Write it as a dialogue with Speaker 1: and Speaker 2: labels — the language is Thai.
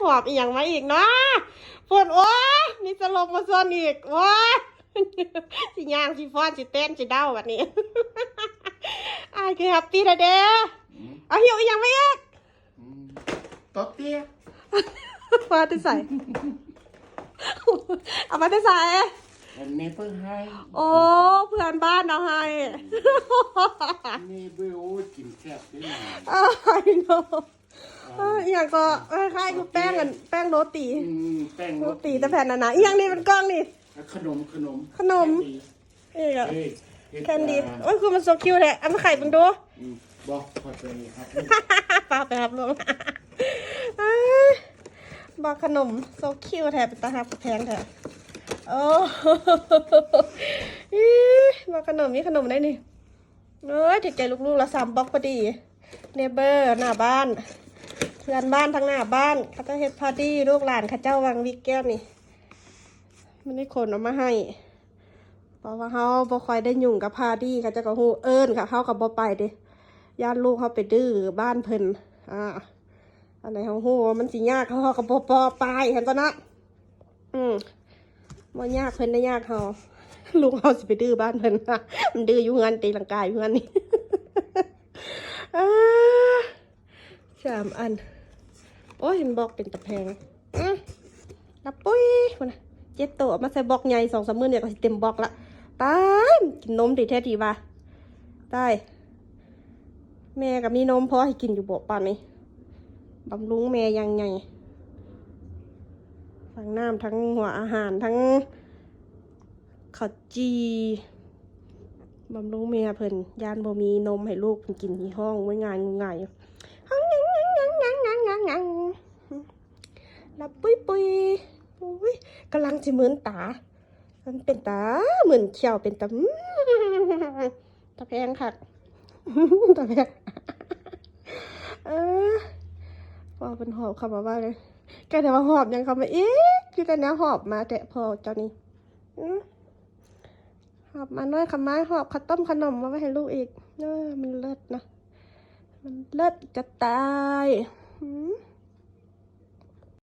Speaker 1: หอบอีกอย่างมาอีกเนาะปวดโอ้ยนี่จะลงมาซ้อนอีกโอ้ยสิย่างสิฟ้อนสิเต้นสิเด้าแบบนี้อายคือแฮปปี้แล้วเด้อ
Speaker 2: อืม
Speaker 1: เอาหิวอีกอย่างมาอีก
Speaker 2: อืมโต๊ะเตี้ย
Speaker 1: มาที่ใส่เอามาที่ใส่
Speaker 2: อันนี้เพิ่งให้
Speaker 1: โอ้เพื่อนบ้านเอาให้
Speaker 2: นี่เบื่อโอ้ยกินแซ่บด้วยนะ
Speaker 1: อ้าว ไอ้โนอหย่างก็คล้ายๆคือแป้งกันแป้งโรตี
Speaker 2: อืมแป้ง
Speaker 1: โรตีแต่แผ่นหนาๆอีกอย่างนี้เป็นกล้องนี่
Speaker 2: ขนมขนม
Speaker 1: ขนม
Speaker 2: แคนดี้
Speaker 1: นี่ก็
Speaker 2: เอ้ยเฮ็
Speaker 1: แคนดี้
Speaker 2: อ่า
Speaker 1: โอ้ยคือมันโซคิวแท้เอามาไข่เบังดู
Speaker 2: อืมบอกขอตัวนี้ครับ
Speaker 1: ปาไปครับลุงบอกขนมโซคิวแท้เป็นตาหักแพงแท้โอ้อีบอกขนมนี่ขนมได้นี่เอ้ยถึงใจลูกๆละสามบล็อกพอดี เนเบอร์หน้าบ้าน เพื่อนบ้านทั้งหน้าบ้านเขาจะเฮ็ดพาร์ตี้ลูกหลานข้าเจ้าวังวิกแก้วนี่มันนี่คนเอามาให้เพราะว่าเขาบ่ค่อยได้ยุ่งกับพาร์ตี้เขาเจะก็ฮู้เอิ้นค่ะเขากับบ่ไปเด้ย่านลูกเขาไปดื้อบ้านเพิ่นอ่าอันไหนเขาฮู้ว่ามันสิยากเขากับบ่ปอไปเห็นตอนนะอืมบ่ยากเพิ่นได้ยากเขาลูกเขาสิไปดื้อบ้านเพิ่นมันดื้ออยู่งินตีลังกายอยู่งินนี่อ่า สามอัน โอ้ยเห็นบอกเป็นตะแพงอืมนับปุ้ยคนนะเจ็ดตัวมาใส่บอกใหญ่สองสามมือเนี่ยก็เต็มบอกละตายกินนมดีแท้ทีว่าตายแม่กับมีนมพอให้กินอยู่บอกป่านนี้บำรุงแม่ยังไงทั้งน้ำทั้งหัวอาหารทั้งข้าวจีบำรุงแม่เพิ่นยานบ่มีนมให้ลูกเพิ่นกินที่ห้องไว้งานงงายอยู่ รับปุยปุยอุ้ยกำลังจะเหมือนตา มันเป็นตาเหมือนเขียวเป็นตาตาแพงค่ะตาแพงเออพอเป็นหอบเข้ามาว่าเลยแกแต่ว่าหอบยังเข้ามาอีกคือกันนะหอบมาแต่พอเจ้านี้หอบมาน้อยขม้าหอบข้าวต้มขนมมาไว้ให้ลูกอีกเออมันเลิศนะ มันเลิศจะตาย